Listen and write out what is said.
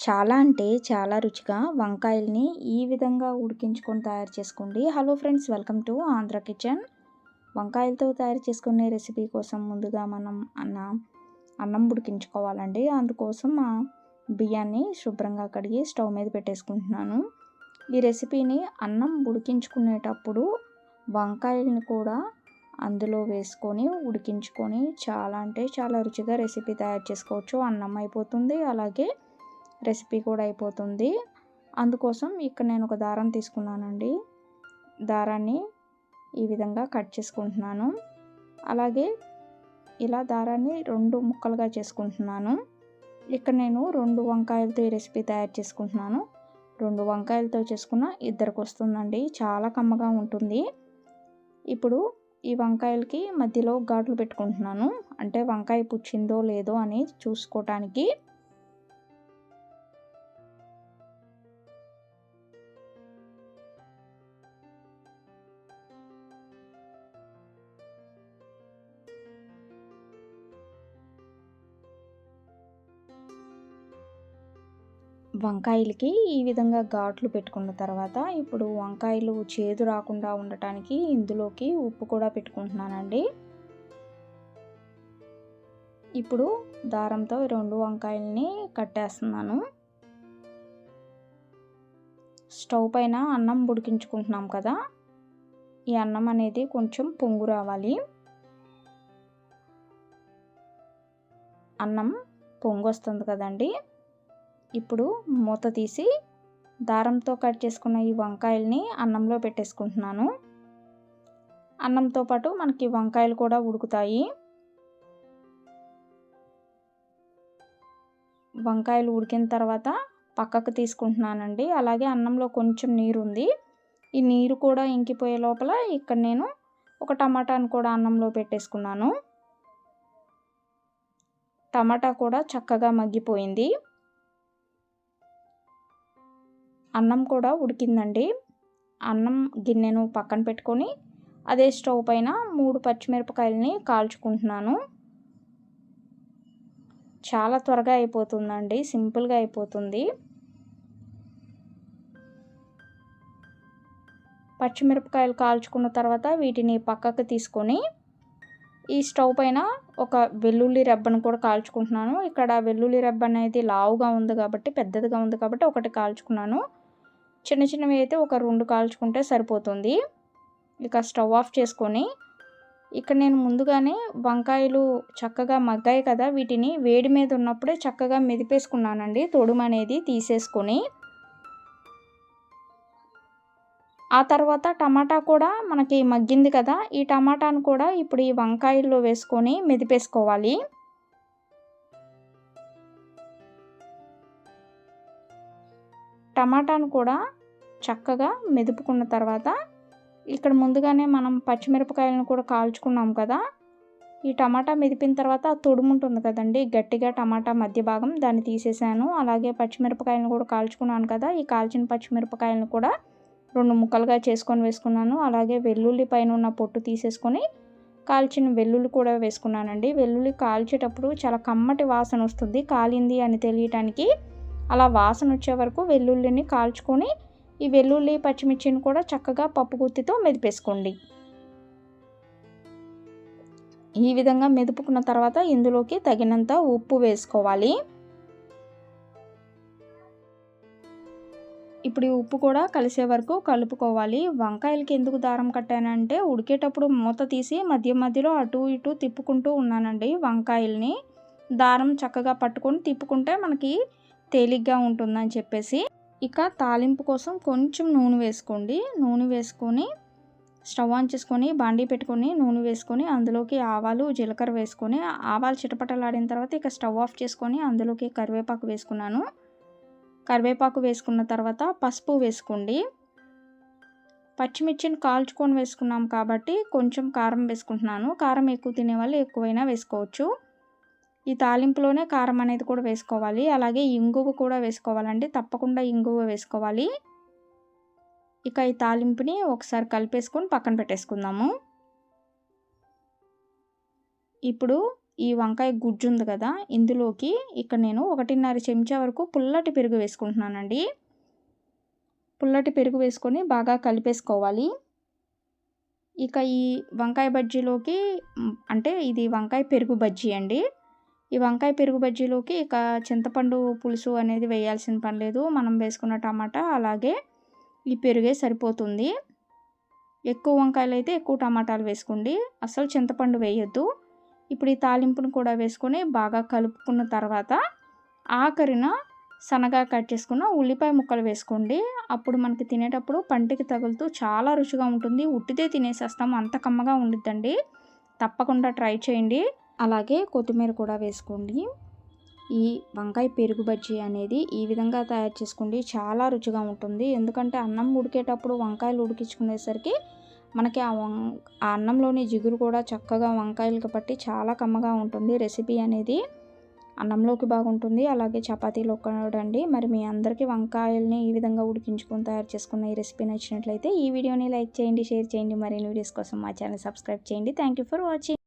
చాలా అంటే చాలా రుచిగా వంకాయల్ని ఈ విధంగా ఉడికించుకొని తయారు చేసుకోండి. Hello friends welcome to Andhra kitchen వంకాయలతో తయారు చేసుకునే రెసిపీ కోసం ముందుగా మనం అన్న అన్నం ఉడికించుకోవాలండి. అందుకోసం ఆ బియ్యాన్ని శుభ్రంగా కడిగి స్టవ్ మీద పెట్టేసుకుంటున్నాను. ఈ రెసిపీని అన్నం ఉడికించుకునేటప్పుడు వంకాయలను కూడా అందులో వేసుకొని ఉడికించుకొని చాలా అంటే చాలా రుచిగా రెసిపీ తయారు చేసుకోవచ్చు. అన్నం అయిపోతుంది. అలాగే రెసిపీ కూడా అయిపోతుంది. అందుకోసం ఇక్కడ నేను ఒక దారం తీసుకున్నానండి. దారాన్ని ఈ విధంగా కట్ చేసుకుంటున్నాను. అలాగే ఇలా దారాన్ని రెండు ముక్కలుగా చేసుకుంటున్నాను. ఇక్కడ నేను రెండు వంకాయలతో ఈ రెసిపీ తయారు చేసుకుంటున్నాను. రెండు వంకాయలతో చేసుకున్న ఇద్దరికి వస్తుందండి. చాలా కమ్మగా ఉంటుంది. ఇప్పుడు ఈ వంకాయలకి మధ్యలో ఘాట్లు పెట్టుకుంటున్నాను. అంటే వంకాయ పుచ్చిందో లేదో అని చూసుకోవటానికి వంకాయలకి ఈ విధంగా ఘాట్లు పెట్టుకున్న తర్వాత ఇప్పుడు వంకాయలు చేదు రాకుండా ఉండటానికి ఇందులోకి ఉప్పు కూడా పెట్టుకుంటున్నానండి. ఇప్పుడు దారంతో రెండు వంకాయలని కట్టేస్తున్నాను. స్టవ్ పైన అన్నం ఉడికించుకుంటున్నాం కదా ఈ అన్నం అనేది కొంచెం పొంగు రావాలి. అన్నం పొంగు వస్తుంది కదండి. ఇప్పుడు మూత తీసి దారంతో కట్ చేసుకున్న ఈ వంకాయల్ని అన్నంలో పెట్టేసుకుంటున్నాను. అన్నంతో పాటు మనకి వంకాయలు కూడా ఉడుకుతాయి. వంకాయలు ఉడికిన తర్వాత పక్కకు తీసుకుంటున్నానండి. అలాగే అన్నంలో కొంచెం నీరు ఉంది ఈ నీరు కూడా ఇంకిపోయే లోపల ఇక్కడ నేను ఒక టమాటాను కూడా అన్నంలో పెట్టేసుకున్నాను. టమాటా కూడా చక్కగా మగ్గిపోయింది. అన్నం కూడా ఉడికిందండి. అన్నం గిన్నెను పక్కన పెట్టుకొని అదే స్టవ్ పైన మూడు పచ్చిమిరపకాయలని కాల్చుకుంటున్నాను. చాలా త్వరగా అయిపోతుందండి సింపుల్గా అయిపోతుంది. పచ్చిమిరపకాయలు కాల్చుకున్న తర్వాత వీటిని పక్కకు తీసుకొని ఈ స్టవ్ పైన ఒక వెల్లుల్లి రెబ్బను కూడా కాల్చుకుంటున్నాను. ఇక్కడ వెల్లుల్లి రెబ్బ అనేది లావుగా ఉంది కాబట్టి పెద్దదిగా ఉంది కాబట్టి ఒకటి కాల్చుకున్నాను. చిన్న చిన్నవి అయితే ఒక రెండు కాల్చుకుంటే సరిపోతుంది. ఇక స్టవ్ ఆఫ్ చేసుకొని ఇక్కడ నేను ముందుగానే వంకాయలు చక్కగా మగ్గాయి కదా వీటిని వేడి మీద ఉన్నప్పుడే చక్కగా మెదిపేసుకున్నానండి. తొడుము అనేది తీసేసుకొని ఆ తర్వాత టమాటా కూడా మనకి మగ్గింది కదా ఈ టమాటాను కూడా ఇప్పుడు ఈ వంకాయల్లో వేసుకొని మెదిపేసుకోవాలి. టమాటాను కూడా చక్కగా మెదుపుకున్న తర్వాత ఇక్కడ ముందుగానే మనం పచ్చిమిరపకాయలను కూడా కాల్చుకున్నాం కదా. ఈ టమాటా మెదిపిన తర్వాత తొడుము ఉంటుంది కదండి. గట్టిగా టమాటా మధ్య భాగం దాన్ని తీసేసాను. అలాగే పచ్చిమిరపకాయలను కూడా కాల్చుకున్నాను కదా. ఈ కాల్చిన పచ్చిమిరపకాయలను కూడా రెండు ముక్కలుగా చేసుకొని వేసుకున్నాను. అలాగే వెల్లుల్లి పైన ఉన్న పొట్టు తీసేసుకొని కాల్చిన వెల్లుల్లి కూడా వేసుకున్నానండి. వెల్లుల్లి కాల్చేటప్పుడు చాలా కమ్మటి వాసన వస్తుంది. కాలింది అని తెలియటానికి అలా వాసన వచ్చే వరకు వెల్లుల్లిని కాల్చుకొని ఈ వెల్లుల్లి పచ్చిమిర్చిని కూడా చక్కగా పప్పు గుత్తితో మెదిపేసుకోండి. ఈ విధంగా మెదుపుకున్న తర్వాత ఇందులోకి తగినంత ఉప్పు వేసుకోవాలి. ఇప్పుడు ఈ ఉప్పు కూడా కలిసే వరకు కలుపుకోవాలి. వంకాయలకి ఎందుకు దారం కట్టానంటే ఉడికేటప్పుడు మూత తీసి మధ్య మధ్యలో అటు ఇటు తిప్పుకుంటూ ఉన్నానండి వంకాయల్ని. దారం చక్కగా పట్టుకొని తిప్పుకుంటే మనకి తేలిగ్గా ఉంటుందని చెప్పేసి ఇక తాలింపు కోసం కొంచెం నూనె వేసుకోండి. నూనె వేసుకొని స్టవ్ ఆన్ చేసుకొని బాండీ పెట్టుకొని నూనె వేసుకొని అందులోకి ఆవాలు జీలకర్ర వేసుకొని ఆవాలు చిటపటలాడిన తర్వాత ఇక స్టవ్ ఆఫ్ చేసుకొని అందులోకి కరివేపాకు వేసుకున్నాను. కరివేపాకు వేసుకున్న తర్వాత పసుపు వేసుకోండి. పచ్చిమిర్చిని కాల్చుకొని వేసుకున్నాం కాబట్టి కొంచెం కారం వేసుకుంటున్నాను. కారం ఎక్కువ తినే వాళ్ళు ఎక్కువైనా వేసుకోవచ్చు. ఈ తాలింపులోనే కారం అనేది కూడా వేసుకోవాలి. అలాగే ఇంగువ కూడా వేసుకోవాలండి. తప్పకుండా ఇంగువ వేసుకోవాలి. ఇక ఈ తాలింపుని ఒకసారి కలిపేసుకొని పక్కన పెట్టేసుకుందాము. ఇప్పుడు ఈ వంకాయ గుజ్జు ఉంది కదా ఇందులోకి ఇక్కడ నేను ఒకటిన్నర చెంచా వరకు పుల్లటి పెరుగు వేసుకుంటున్నానండి. పుల్లటి పెరుగు వేసుకొని బాగా కలిపేసుకోవాలి. ఇక ఈ వంకాయ బజ్జీలోకి అంటే ఇది వంకాయ పెరుగు బజ్జీ అండి. ఈ వంకాయ పెరుగు బజ్జీలోకి ఇక చింతపండు పులుసు అనేది వేయాల్సిన పని లేదు. మనం వేసుకున్న టమాటా అలాగే ఈ పెరుగే సరిపోతుంది. ఎక్కువ వంకాయలు అయితే ఎక్కువ టమాటాలు వేసుకోండి. అసలు చింతపండు వేయొద్దు. ఇప్పుడు ఈ తాలింపును కూడా వేసుకొని బాగా కలుపుకున్న తర్వాత ఆఖరిన సన్నగా కట్ చేసుకున్న ఉల్లిపాయ ముక్కలు వేసుకోండి. అప్పుడు మనకి తినేటప్పుడు పంటికి తగులుతూ చాలా రుచిగా ఉంటుంది. ఉట్టితే తినేసేస్తాము. అంత కమ్మగా ఉండిద్దండి. తప్పకుండా ట్రై చేయండి. అలాగే కొత్తిమీర కూడా వేసుకోండి. ఈ వంకాయ పెరుగు బజ్జీ అనేది ఈ విధంగా తయారు చేసుకోండి చాలా రుచిగా ఉంటుంది. ఎందుకంటే అన్నం ఉడికేటప్పుడు వంకాయలు ఉడికించుకునేసరికి మనకి ఆ వం ఆ అన్నంలోని జిగురు కూడా చక్కగా వంకాయలకు పట్టి చాలా కమ్మగా ఉంటుంది. రెసిపీ అనేది అన్నంలోకి బాగుంటుంది. అలాగే చపాతీలో కూడా మరి మీ అందరికీ వంకాయల్ని ఈ విధంగా ఉడికించుకొని తయారు చేసుకున్న ఈ రెసిపీ నచ్చినట్లయితే ఈ వీడియోని లైక్ చేయండి షేర్ చేయండి. మరిన్ని వీడియోస్ కోసం మా ఛానల్ సబ్స్క్రైబ్ చేయండి. Thank you for watching.